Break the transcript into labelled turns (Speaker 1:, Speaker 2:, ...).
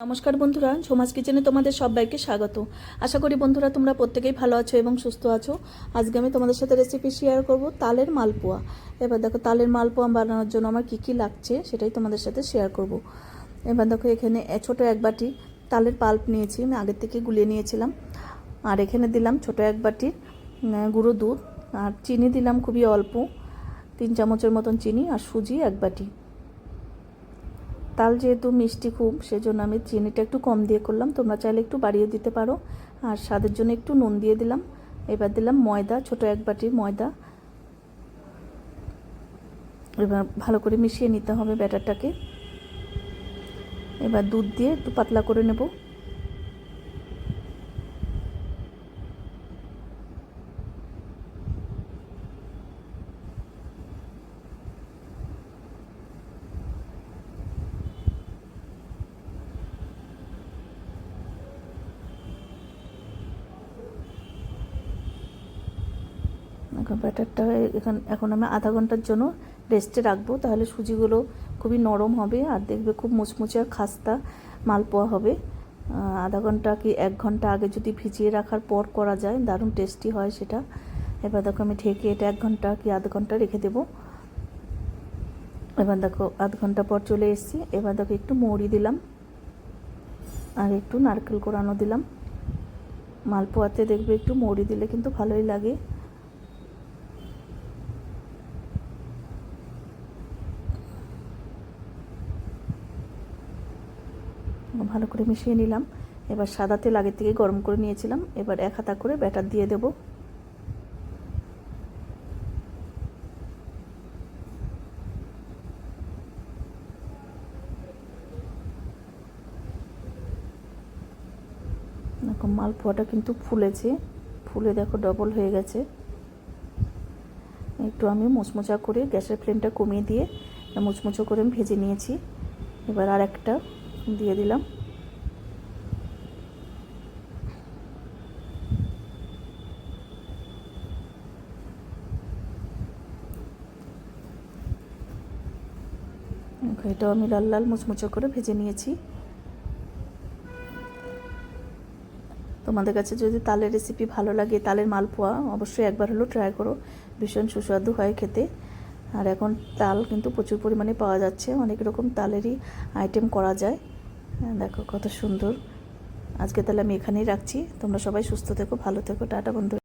Speaker 1: নমস্কার বন্ধুরা ঝোমাস কিচেনে তোমাদের সবাইকে স্বাগত। আশা করি বন্ধুরা তোমরা প্রত্যেকেই ভালো আছো এবং সুস্থ আছো। আজকে আমি তোমাদের সাথে রেসিপি শেয়ার করব তালের মালপোয়া। এবার দেখো, তালের মালপোয়া বানানোর জন্য আমার কী কী লাগছে সেটাই তোমাদের সাথে শেয়ার করব। এবার দেখো, এখানে ছোট এক বাটি তালের পাল্প নিয়েছি, আমি আগের থেকে গুলিয়ে নিয়েছিলাম। আর এখানে দিলাম ছোট এক বাটির গুঁড়ো দুধ। আর চিনি দিলাম খুবই অল্প, তিন চামচের মতন চিনি আর সুজি এক বাটি। তাল যেহেতু মিষ্টি খুব, সেজন্য আমি চিনিটা একটু কম দিয়ে করলাম। তোমরা চাইলে একটু বাড়িয়ে দিতে পারো। আর স্বাদের জন্য একটু নুন দিয়ে দিলাম। এবার দিলাম ময়দা, ছোট এক বাটি ময়দা। এবার ভালো করে মিশিয়ে নিতে হবে ব্যাটারটাকে। এবার দুধ দিয়ে একটু পাতলা করে নেব। ব্যাটারটা এখান, এখন আমি আধা ঘণ্টার জন্য রেস্টে রাখব। তাহলে সুজিগুলো খুবই নরম হবে আর দেখবে খুব মুচমুচে আর খাস্তা মালপোয়া হবে। আধা ঘণ্টা কি এক ঘণ্টা আগে যদি ভিজিয়ে রাখার পর করা যায়, দারুণ টেস্টি হয় সেটা। এবার দেখো আমি ঢেকে এটা এক ঘণ্টা কি আধ ঘণ্টা রেখে দেবো। এবার দেখো আধ ঘণ্টা পর চলে এসেছি। এবার দেখো একটু মৌরি দিলাম আর একটু নারকেল কোরানো দিলাম। মালপোয়াতে দেখবে একটু মৌরি দিলে কিন্তু ভালোই লাগে। ভালো করে মিশিয়ে নিলাম। এবার সাদা তেল আগের থেকে গরম করে নিয়েছিলাম। এবার এক হাতা করে ব্যাটার দিয়ে দেব। দেখো, মালপোয়াটা কিন্তু ফুলেছে। ফুলে দেখো ডবল হয়ে গেছে। একটু আমি মুচমুচা করে গ্যাসের ফ্লেমটা কমিয়ে দিয়ে মুচমুচো করে ভেজে নিয়েছি। এবার আর একটা দিয়ে দিলাম। এটাও আমি লাল লাল মুচমুচো করে ভেজে নিয়েছি। তোমাদের কাছে যদি তালের রেসিপি ভালো লাগে, তালের মালপোয়া অবশ্যই একবার হলেও ট্রাই করো। ভীষণ সুস্বাদু হয় খেতে। আর এখন তাল কিন্তু প্রচুর পরিমাণে পাওয়া যাচ্ছে। অনেক রকম তালেরই আইটেম করা যায়। দেখো কত সুন্দর। আজকে তাহলে আমি এখানেই রাখছি। তোমরা সবাই সুস্থ থেকো, ভালো থেকো। টাটা বন্ধু।